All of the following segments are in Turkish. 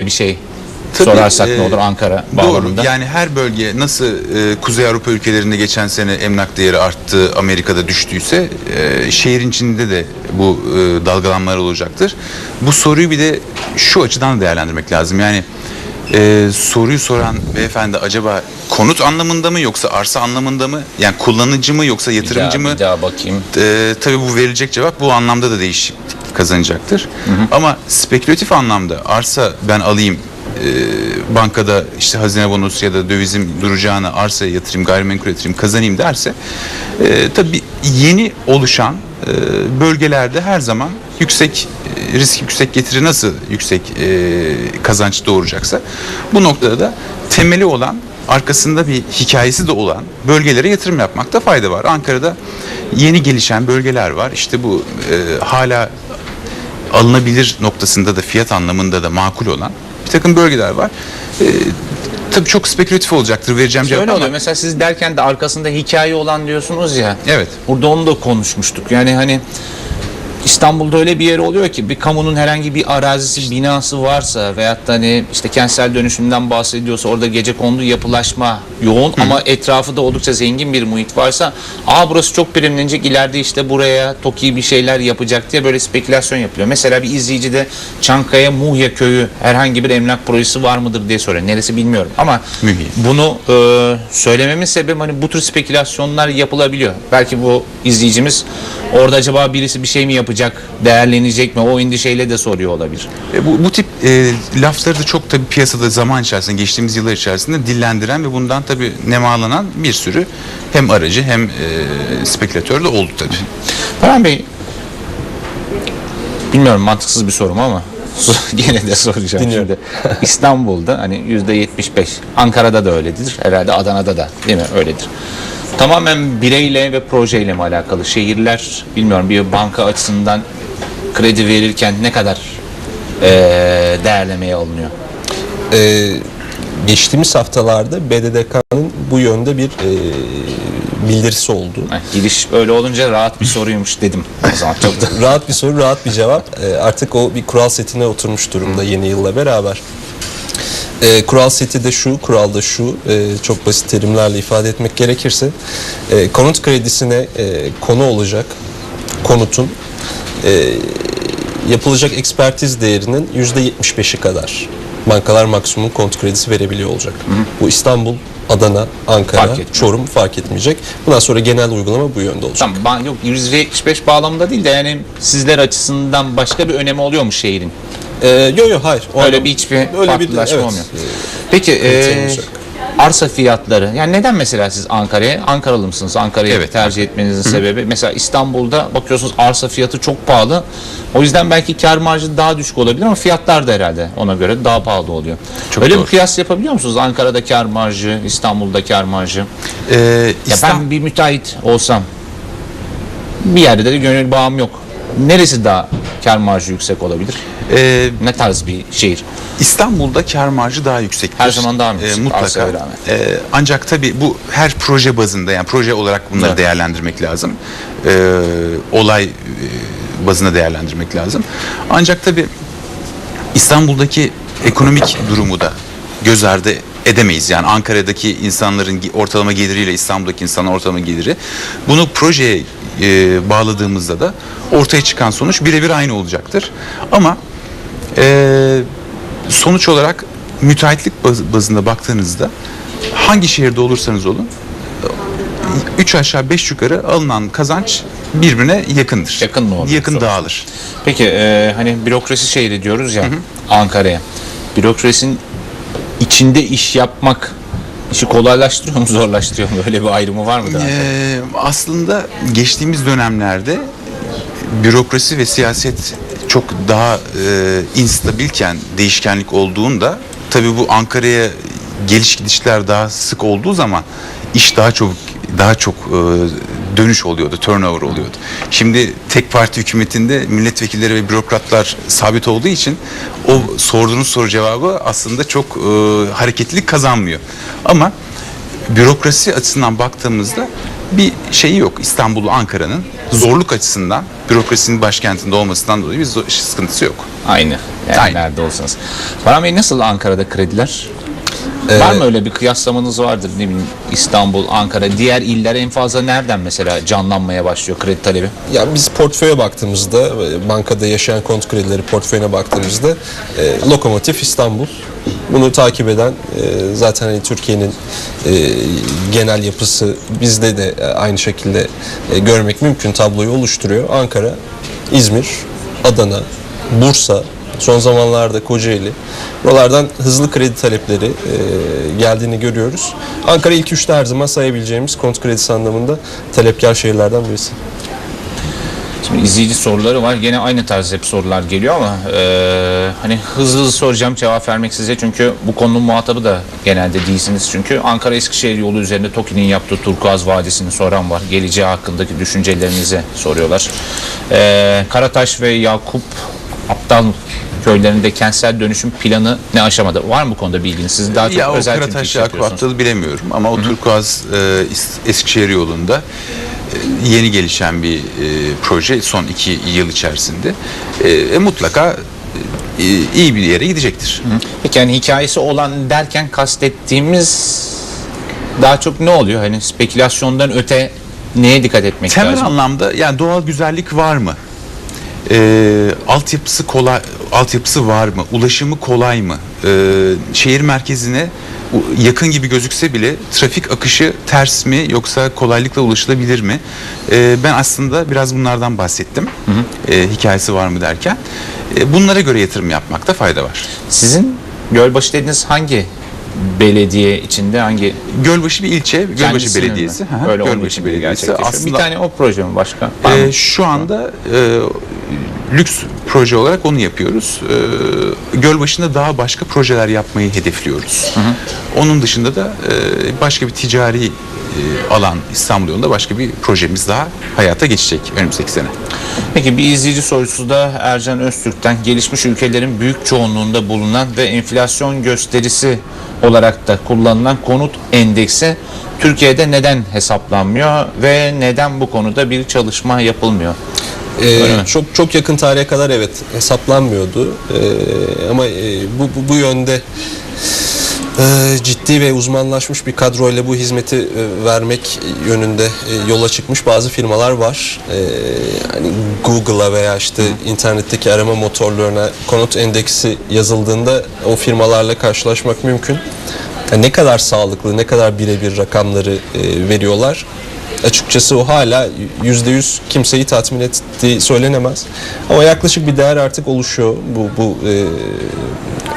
bir şey Tabii, sorarsak e, ne olur Ankara Doğru. bağlamında? Yani her bölge nasıl e, Kuzey Avrupa ülkelerinde geçen sene emlak değeri arttı, Amerika'da düştüyse e, şehrin içinde de bu e, dalgalanmalar olacaktır. Bu soruyu bir de şu açıdan değerlendirmek lazım. Yani e, soruyu soran beyefendi acaba konut anlamında mı yoksa arsa anlamında mı? Yani kullanıcı mı yoksa bir yatırımcı daha, mı? bir daha bakayım. Ee, tabii bu verilecek cevap bu anlamda da değişiklik kazanacaktır. Ama spekülatif anlamda arsa ben alayım e, bankada işte hazine bonosu ya da dövizim duracağına arsaya yatırayım, gayrimenkul yatırayım, kazanayım derse e, tabii yeni oluşan e, bölgelerde her zaman yüksek e, risk yüksek getiri nasıl yüksek e, kazanç doğuracaksa bu noktada da temeli olan arkasında bir hikayesi de olan bölgelere yatırım yapmakta fayda var. Ankara'da yeni gelişen bölgeler var. İşte bu e, hala alınabilir noktasında da fiyat anlamında da makul olan bir takım bölgeler var. E, tabii çok spekülatif olacaktır vereceğim cevap Şöyle ama oluyor mesela siz derken de arkasında hikaye olan diyorsunuz ya. Evet. Burada onu da konuşmuştuk. Yani hani İstanbul'da öyle bir yer oluyor ki bir kamunun herhangi bir arazisi, binası varsa veyahut da hani işte kentsel dönüşümden bahsediyorsa orada gece kondu yapılaşma yoğun ama etrafı da oldukça zengin bir muhit varsa aa burası çok primlenecek ileride işte buraya TOKİ bir şeyler yapacak diye böyle spekülasyon yapılıyor. Mesela bir izleyici de Çankaya Muhya köyü herhangi bir emlak projesi var mıdır diye soruyor. Neresi bilmiyorum ama Mühya. bunu e, söylememin sebebi hani bu tür spekülasyonlar yapılabiliyor. Belki bu izleyicimiz orada acaba birisi bir şey mi yapacak, değerlenecek mi o endişeyle de soruyor olabilir. E, bu, bu tip e, lafları da çok tabii piyasada zaman içerisinde geçtiğimiz yıllar içerisinde dillendiren ve bundan tabii nemalanan bir sürü hem aracı hem e, spekülatör de oldu tabii. Ferhan Bey, bilmiyorum mantıksız bir sorum ama gene de soracağım Dinliyorum. şimdi. İstanbul'da hani yüzde 75, Ankara'da da öyledir, herhalde Adana'da da değil mi öyledir. Tamamen bireyle ve projeyle mi alakalı? Şehirler bilmiyorum bir banka açısından kredi verirken ne kadar eee değerlemeye alınıyor? Ee, geçtiğimiz haftalarda BDDK'nın bu yönde bir e, bildirisi oldu. Heh, Giriş öyle olunca rahat bir soruymuş dedim. O zaman çok da Rahat bir soru, rahat bir cevap. Ee, artık o bir kural setine oturmuş durumda yeni yılla beraber. Ee, kural seti de şu, kural da şu, e, çok basit terimlerle ifade etmek gerekirse, e, konut kredisine e, konu olacak konutun e, yapılacak ekspertiz değerinin yüzde 75'i kadar bankalar maksimum konut kredisi verebiliyor olacak. Bu İstanbul, Adana, Ankara, Fark. Çorum fark etmeyecek. Bundan sonra genel uygulama bu yönde olacak. Tamam, yok %75 bağlamında değil de yani sizler açısından başka bir önemi oluyor mu şehrin? Ee, yo yo hayır. O Öyle anlam- bir hiçbir öyle bir evet. olmuyor. Peki e, yok. Arsa fiyatları yani neden mesela siz Ankara'ya Ankaralı mısınız? Ankara'yı Evet. tercih etmenizin sebebi mesela İstanbul'da bakıyorsunuz arsa fiyatı çok pahalı. O yüzden belki kar marjı daha düşük olabilir ama fiyatlar da herhalde ona göre daha pahalı oluyor. Çok Öyle doğru. bir kıyas yapabiliyor musunuz? Ankara'da kar marjı, İstanbul'da kar marjı. E, Ya İstan- ben bir müteahhit olsam bir yerde de gönül bağım yok. Neresi daha kar marjı yüksek olabilir? e, Ne tarz bir şehir? İstanbul'da kar marjı daha yüksektir. Her zaman daha mı yüksek? mutlaka. Arsaya rağmen. Ee, ancak tabii bu her proje bazında yani proje olarak bunları Evet. değerlendirmek lazım. Ee, olay e, bazında değerlendirmek lazım. Ancak tabii İstanbul'daki ekonomik durumu da göz ardı edemeyiz. Yani Ankara'daki insanların ortalama geliriyle İstanbul'daki insanların ortalama geliri. Bunu projeye e, bağladığımızda da ortaya çıkan sonuç birebir aynı olacaktır. Ama e, sonuç olarak müteahhitlik baz- bazında baktığınızda hangi şehirde olursanız olun 3 aşağı 5 yukarı alınan kazanç birbirine yakındır. Yakın mı oluyor Yakın sonuçta? dağılır. Peki e, hani bürokrasi şehri diyoruz ya Ankara'ya. Bürokrasinin içinde iş yapmak işi kolaylaştırıyor mu zorlaştırıyor mu? Öyle bir ayrımı var mıdır? Ee, aslında geçtiğimiz dönemlerde bürokrasi ve siyaset çok daha e, instabilken değişkenlik olduğunda tabii bu Ankara'ya geliş gidişler daha sık olduğu zaman iş daha çok daha çok e, dönüş oluyordu, turnover oluyordu. Şimdi tek parti hükümetinde milletvekilleri ve bürokratlar sabit olduğu için o sorduğunuz soru cevabı aslında çok e, hareketlilik kazanmıyor. Ama bürokrasi açısından baktığımızda bir şeyi yok İstanbul Ankara'nın zorluk açısından bürokrasinin başkentinde olmasından dolayı bir sıkıntısı yok. Aynı. Yani Aynı. nerede olsanız. Baran Bey nasıl Ankara'da krediler? Ee, Var mı öyle bir kıyaslamanız vardır ne bileyim İstanbul, Ankara, diğer iller en fazla nereden mesela canlanmaya başlıyor kredi talebi? Ya biz portföye baktığımızda, bankada yaşayan konut kredileri portföyüne baktığımızda e, Lokomotif İstanbul. Bunu takip eden e, zaten hani Türkiye'nin e, genel yapısı bizde de e, aynı şekilde e, görmek mümkün tabloyu oluşturuyor. Ankara, İzmir, Adana, Bursa, son zamanlarda Kocaeli. Buralardan hızlı kredi talepleri e, geldiğini görüyoruz. Ankara ilk üçte her zaman sayabileceğimiz konut kredisi anlamında talepkar şehirlerden birisi. Şimdi izleyici soruları var. Gene aynı tarz hep sorular geliyor ama e, hani hızlı hızlı soracağım cevap vermek size çünkü bu konunun muhatabı da genelde değilsiniz. Çünkü Ankara Eskişehir yolu üzerinde TOKİ'nin yaptığı Turkuaz Vadisi'ni soran var. Geleceği hakkındaki düşüncelerinizi soruyorlar. E, Karataş ve Yakup Aptal köylerinde kentsel dönüşüm planı ne aşamada? Var mı bu konuda bilginiz? Siz daha çok ya o özel Yakup yapıyorsunuz. Aptal'ı bilemiyorum ama o Turkuaz e, Eskişehir yolunda e, yeni gelişen bir e, proje son iki yıl içerisinde E, e, mutlaka e, iyi bir yere gidecektir. Peki yani hikayesi olan derken kastettiğimiz daha çok ne oluyor? Hani spekülasyondan öte neye dikkat etmek Temel lazım? anlamda yani doğal güzellik var mı? Ee, altyapısı kolay, altyapısı var mı? Ulaşımı kolay mı? Ee, şehir merkezine yakın gibi gözükse bile trafik akışı ters mi yoksa kolaylıkla ulaşılabilir mi? Ee, ben aslında biraz bunlardan bahsettim. Ee, hikayesi var mı derken. Ee, bunlara göre yatırım yapmakta fayda var. Sizin Gölbaşı dediğiniz hangi belediye içinde hangi Gölbaşı bir ilçe, Gölbaşı mi? Belediyesi. Hı hı, Öyle Gölbaşı Belediyesi. gerçekleşiyor. Bir tane o proje mi başka? Var mı? Ee, şu anda e, lüks proje olarak onu yapıyoruz. Ee, Gölbaşı'nda daha başka projeler yapmayı hedefliyoruz. Onun dışında da e, başka bir ticari e, alan İstanbul yolunda başka bir projemiz daha hayata geçecek önümüzdeki sene. Peki bir izleyici sorusu da Ercan Öztürk'ten gelişmiş ülkelerin büyük çoğunluğunda bulunan ve enflasyon gösterisi olarak da kullanılan konut endeksi Türkiye'de neden hesaplanmıyor ve neden bu konuda bir çalışma yapılmıyor? Ee, çok çok yakın tarihe kadar evet hesaplanmıyordu Ee, ama e, bu, bu bu yönde e, ciddi ve uzmanlaşmış bir kadroyla bu hizmeti e, vermek yönünde e, yola çıkmış bazı firmalar var. Ee, hani Google'a veya işte internetteki arama motorlarına konut endeksi yazıldığında o firmalarla karşılaşmak mümkün. Yani ne kadar sağlıklı, ne kadar birebir rakamları e, veriyorlar açıkçası o hala yüzde yüz kimseyi tatmin ettiği söylenemez. Ama yaklaşık bir değer artık oluşuyor bu bu e,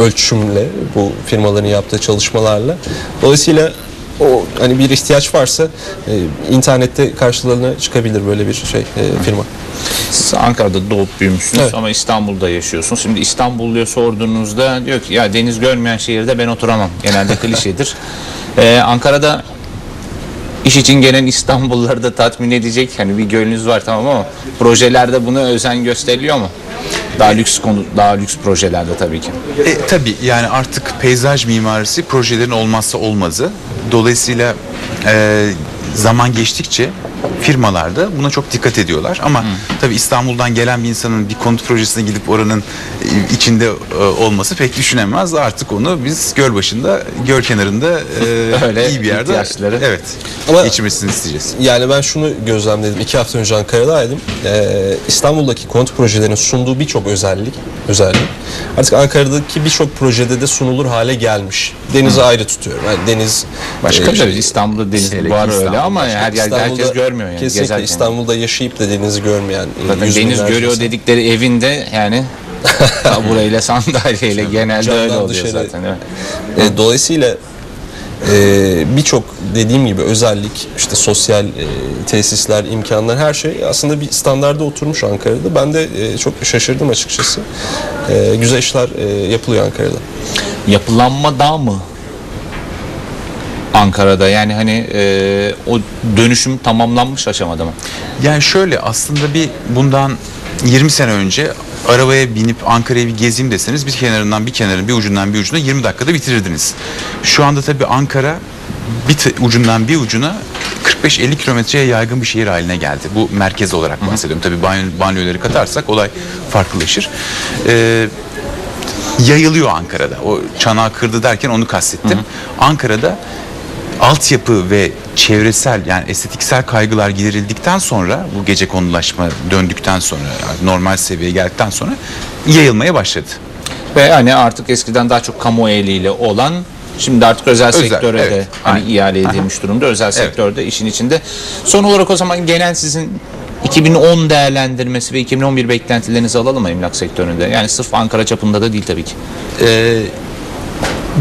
ölçümle, bu firmaların yaptığı çalışmalarla. Dolayısıyla o hani bir ihtiyaç varsa e, internette karşılarına çıkabilir böyle bir şey e, firma. Siz Ankara'da doğup büyümüşsünüz Evet. ama İstanbul'da yaşıyorsunuz. Şimdi İstanbulluya sorduğunuzda diyor ki ya deniz görmeyen şehirde ben oturamam. Genelde klişedir. Ee, Ankara'da iş için gelen İstanbulluları da tatmin edecek hani bir gönlünüz var tamam ama projelerde buna özen gösteriliyor mu? Daha lüks konu, daha lüks projelerde tabii ki. E, tabii yani artık peyzaj mimarisi projelerin olmazsa olmazı. Dolayısıyla e, zaman geçtikçe firmalar da buna çok dikkat ediyorlar. Ama tabii İstanbul'dan gelen bir insanın bir konut projesine gidip oranın e, içinde e, olması pek düşünemez. Artık onu biz göl başında, göl kenarında e, Öyle iyi bir yerde ihtiyaçları. evet Ama- geçirmesini isteyeceğiz. Yani ben şunu gözlemledim. iki hafta önce Ankara'daydım. Ee, İstanbul'daki konut projelerinin sunduğu birçok özellik, özellik artık Ankara'daki birçok projede de sunulur hale gelmiş. Denizi ayrı tutuyorum. Yani deniz Başka e, tabii İstanbul'da deniz var öyle ama başka. her yerde herkes görmüyor yani. Kesinlikle gezerken. İstanbul'da yaşayıp da denizi görmeyen e, Zaten deniz görüyor insan. dedikleri evinde yani tabureyle sandalyeyle genelde öyle oluyor dışarı- zaten. Evet. E, dolayısıyla e, birçok dediğim gibi özellik işte sosyal e, tesisler, imkanlar her şey aslında bir standarda oturmuş Ankara'da. Ben de e, çok şaşırdım açıkçası. E, güzel işler e, yapılıyor Ankara'da. Yapılanma daha mı? Ankara'da yani hani e, o dönüşüm tamamlanmış aşamada mı? Yani şöyle aslında bir bundan 20 sene önce arabaya binip Ankara'yı bir gezeyim deseniz bir kenarından bir kenarına bir ucundan bir ucuna 20 dakikada bitirirdiniz. Şu anda tabii Ankara bir ucundan bir ucuna 45-50 kilometreye yaygın bir şehir haline geldi. Bu merkez olarak bahsediyorum. Tabii banyo, banyoları katarsak olay farklılaşır. Ee, yayılıyor Ankara'da. O çanağı kırdı derken onu kastettim. Ankara'da altyapı ve çevresel yani estetiksel kaygılar giderildikten sonra bu gece konulaşma döndükten sonra yani normal seviyeye geldikten sonra yayılmaya başladı. Ve hani artık eskiden daha çok kamu eliyle olan şimdi artık özel, Özel, sektöre evet, de hani aynen. ihale edilmiş durumda. Özel sektörde işin içinde. Son olarak o zaman genel sizin 2010 değerlendirmesi ve 2011 beklentilerinizi alalım mı emlak sektöründe? Yani sırf Ankara çapında da değil tabii ki. Ee,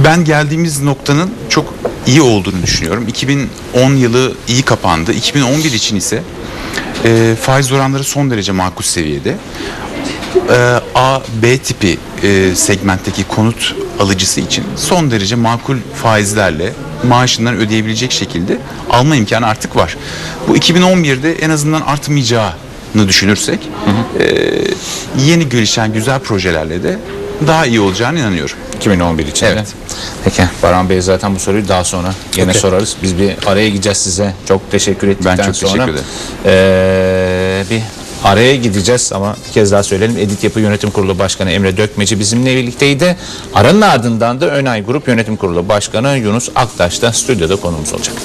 ben geldiğimiz noktanın çok iyi olduğunu düşünüyorum. 2010 yılı iyi kapandı. 2011 için ise e, faiz oranları son derece makul seviyede. E, A, B tipi e, segmentteki konut alıcısı için son derece makul faizlerle maaşından ödeyebilecek şekilde alma imkanı artık var. Bu 2011'de en azından artmayacağını düşünürsek e, yeni gelişen güzel projelerle de daha iyi olacağını inanıyorum. 2011 için Evet. Peki Baran Bey zaten bu soruyu daha sonra yine Okey. sorarız. Biz bir araya gideceğiz size. Çok teşekkür ettikten Ben çok sonra. teşekkür ederim. Ee, bir araya gideceğiz ama bir kez daha söyleyelim. Edit Yapı Yönetim Kurulu Başkanı Emre Dökmeci bizimle birlikteydi. Aranın ardından da Önay Grup Yönetim Kurulu Başkanı Yunus Aktaş da stüdyoda konuğumuz olacak.